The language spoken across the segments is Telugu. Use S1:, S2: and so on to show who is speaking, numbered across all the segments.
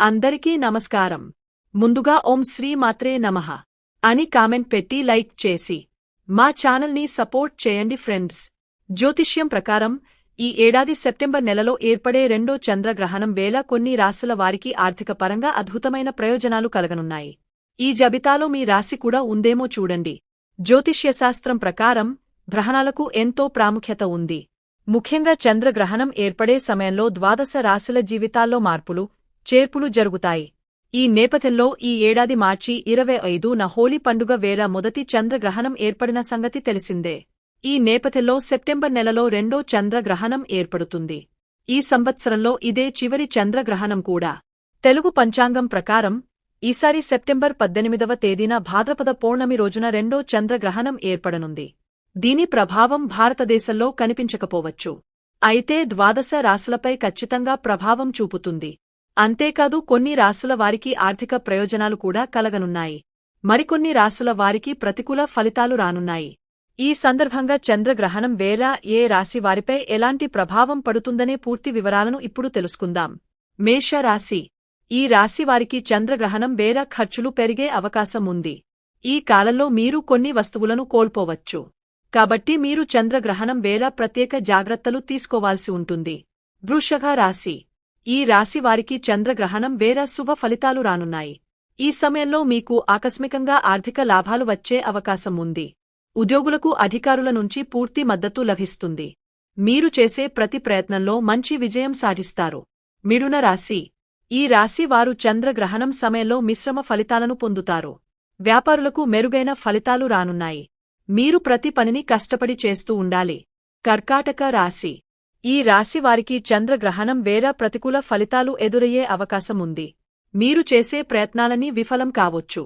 S1: అందరికీ నమస్కారం. ముందుగా ఓం శ్రీ మాత్రే నమః అని కామెంట్ పెట్టి లైక్ చేసి మా ఛానల్ని సపోర్ట్ చేయండి ఫ్రెండ్స్. జ్యోతిష్యం ప్రకారం ఈ ఏడాది సెప్టెంబర్ నెలలో ఏర్పడే రెండో చంద్రగ్రహణం వేళ కొన్ని రాశుల వారికి ఆర్థికపరంగా అద్భుతమైన ప్రయోజనాలు కలగనున్నాయి. ఈ జాబితాలో మీ రాశి కూడా ఉందేమో చూడండి. జ్యోతిష్యశాస్త్రం ప్రకారం గ్రహణాలకు ఎంతో ప్రాముఖ్యత ఉంది. ముఖ్యంగా చంద్రగ్రహణం ఏర్పడే సమయంలో ద్వాదశ రాశుల జీవితాల్లో మార్పులు చేర్పులు జరుగుతాయి. ఈ నేపథ్యంలో ఈ ఏడాది మార్చి ఇరవై ఐదున హోలీ పండుగ వేళ మొదటి చంద్రగ్రహణం ఏర్పడిన సంగతి తెలిసిందే. ఈ నేపథ్యంలో సెప్టెంబర్ నెలలో రెండో చంద్రగ్రహణం ఏర్పడుతుంది. ఈ సంవత్సరంలో ఇదే చివరి చంద్రగ్రహణం కూడా. తెలుగు పంచాంగం ప్రకారం ఈసారి సెప్టెంబర్ పద్దెనిమిదవ తేదీన భాద్రపద పౌర్ణమి రోజున రెండో చంద్రగ్రహణం ఏర్పడనుంది. దీని ప్రభావం భారతదేశంలో కనిపించకపోవచ్చు. అయితే ద్వాదశ రాశులపై ఖచ్చితంగా ప్రభావం చూపుతుంది. అంతేకాదు కొన్ని రాసుల వారికి ఆర్థిక ప్రయోజనాలు కూడా కలగనున్నాయి. మరికొన్ని రాశుల వారికి ప్రతికూల ఫలితాలు రానున్నాయి. ఈ సందర్భంగా చంద్రగ్రహణం వేళ ఏ రాశి వారిపై ఎలాంటి ప్రభావం పడుతుందనే పూర్తి వివరాలను ఇప్పుడు తెలుసుకుందాం. మేష రాశి ఈ రాశి వారికి చంద్రగ్రహణం వేళ ఖర్చులు పెరిగే అవకాశం ఉంది. ఈ కాలంలో మీరు కొన్ని వస్తువులను కోల్పోవచ్చు. కాబట్టి మీరు చంద్రగ్రహణం వేళ ప్రత్యేక జాగ్రత్తలు తీసుకోవాల్సి ఉంటుంది. వృషభ రాశి. ఈ రాశి వారికి చంద్రగ్రహణం వేళ శుభ ఫలితాలు రానున్నాయి. ఈ సమయంలో మీకు ఆకస్మికంగా ఆర్థిక లాభాలు వచ్చే అవకాశం ఉంది. ఉద్యోగులకు అధికారుల నుంచి పూర్తి మద్దతు లభిస్తుంది. మీరు చేసే ప్రతి ప్రయత్నంలో మంచి విజయం సాధిస్తారు. మిడున రాశి. ఈ రాశి వారు చంద్రగ్రహణం సమయంలో మిశ్రమ ఫలితాలను పొందుతారు. వ్యాపారులకు మెరుగైన ఫలితాలు రానున్నాయి. మీరు ప్రతి పనిని కష్టపడి చేస్తూ ఉండాలి. కర్కాటక రాశి. ఈ రాశి వారికి చంద్రగ్రహణం వేరా ప్రతికూల ఫలితాలు ఎదురయ్యే అవకాశం ఉంది మీరు చేసే ప్రయత్నాలని విఫలం కావొచ్చు.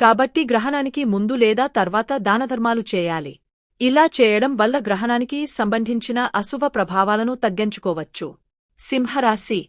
S1: కాబట్టి గ్రహణానికి ముందు లేదా తర్వాత దానధర్మాలు చేయాలి. ఇలా చేయడం వల్ల గ్రహణానికి సంబంధించిన అశుభ ప్రభావాలను తగ్గించుకోవచ్చు. సింహరాశి.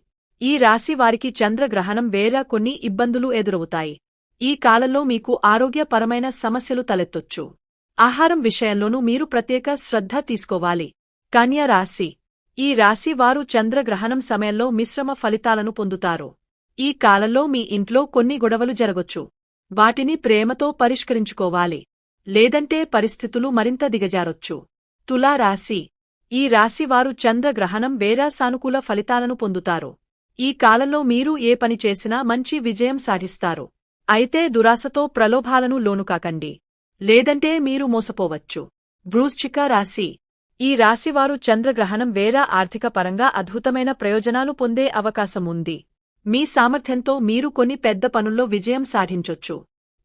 S1: ఈ రాశి వారికి చంద్రగ్రహణం వేరా కొన్ని ఇబ్బందులు ఎదురవుతాయి. ఈ కాలంలో మీకు ఆరోగ్యపరమైన సమస్యలు తలెత్తొచ్చు. ఆహారం విషయంలోనూ మీరు ప్రత్యేక శ్రద్ధ తీసుకోవాలి. కన్యరాశి ఈ రాశి వారు చంద్రగ్రహణం సమయంలో మిశ్రమ ఫలితాలను పొందుతారు. ఈ కాలంలో మీ ఇంట్లో కొన్ని గొడవలు జరగొచ్చు. వాటిని ప్రేమతో పరిష్కరించుకోవాలి. లేదంటే పరిస్థితులు మరింత దిగజారొచ్చు. తులా రాశి. ఈ రాశివారు చంద్రగ్రహణం వేరా సానుకూల ఫలితాలను పొందుతారు. ఈ కాలంలో మీరు ఏ పని చేసినా మంచి విజయం సాధిస్తారు. అయితే దురాశతో ప్రలోభాలను లోనుకాకండి. లేదంటే మీరు మోసపోవచ్చు. వృశ్చిక రాశి. ఈ రాశివారు చంద్రగ్రహణం వేరా ఆర్థిక పరంగా అద్భుతమైన ప్రయోజనాలు పొందే అవకాశం ఉంది మీ సామర్థ్యంతో మీరు కొన్ని పెద్ద పనుల్లో విజయం సాధించొచ్చు.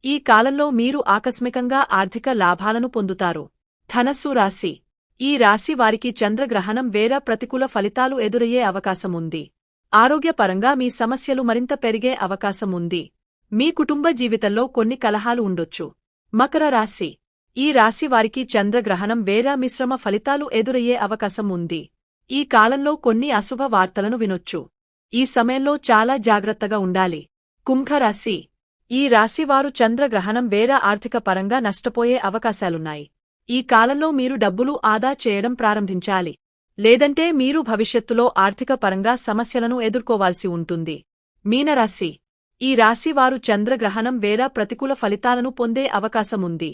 S1: ఈ కాలంలో మీరు ఆకస్మికంగా ఆర్థిక లాభాలను పొందుతారు. ధనస్సు రాశి. ఈ రాశి వారికి చంద్రగ్రహణం వేరా ప్రతికూల ఫలితాలు ఎదురయ్యే అవకాశం ఉంది ఆరోగ్యపరంగా మీ సమస్యలు మరింత పెరిగే అవకాశం ఉంది మీ కుటుంబ జీవితంలో కొన్ని కలహాలు ఉండొచ్చు. మకర రాశి. ఈ రాశి వారికి చంద్రగ్రహణం వేరా మిశ్రమ ఫలితాలు ఎదురయ్యే అవకాశం ఉంది. ఈ కాలంలో కొన్ని అశుభ వార్తలను వినొచ్చు. ఈ సమయంలో చాలా జాగ్రత్తగా ఉండాలి. కుంభరాశి. ఈ రాశివారు చంద్రగ్రహణం వేరా ఆర్థిక పరంగా నష్టపోయే అవకాశాలున్నాయి. ఈ కాలంలో మీరు డబ్బులు ఆదా చేయడం ప్రారంభించాలి. లేదంటే మీరు భవిష్యత్తులో ఆర్థిక పరంగా సమస్యలను ఎదుర్కోవాల్సి ఉంటుంది. మీనరాశి. ఈ రాశివారు చంద్రగ్రహణం వేరా ప్రతికూల ఫలితాలను పొందే అవకాశముంది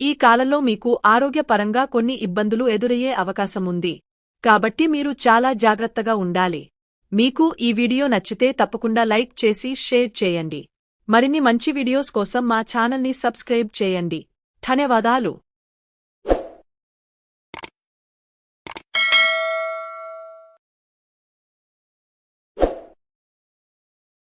S1: ఈ కాలంలో మీకు ఆరోగ్యపరంగా కొన్ని ఇబ్బందులు ఎదురయ్యే అవకాశముంది. కాబట్టి మీరు చాలా జాగ్రత్తగా ఉండాలి. మీకు ఈ వీడియో నచ్చితే తప్పకుండా లైక్ చేసి షేర్ చేయండి. మరిన్ని మంచి వీడియోస్ కోసం మా ఛానల్ని సబ్స్క్రైబ్ చేయండి. ధన్యవాదాలు.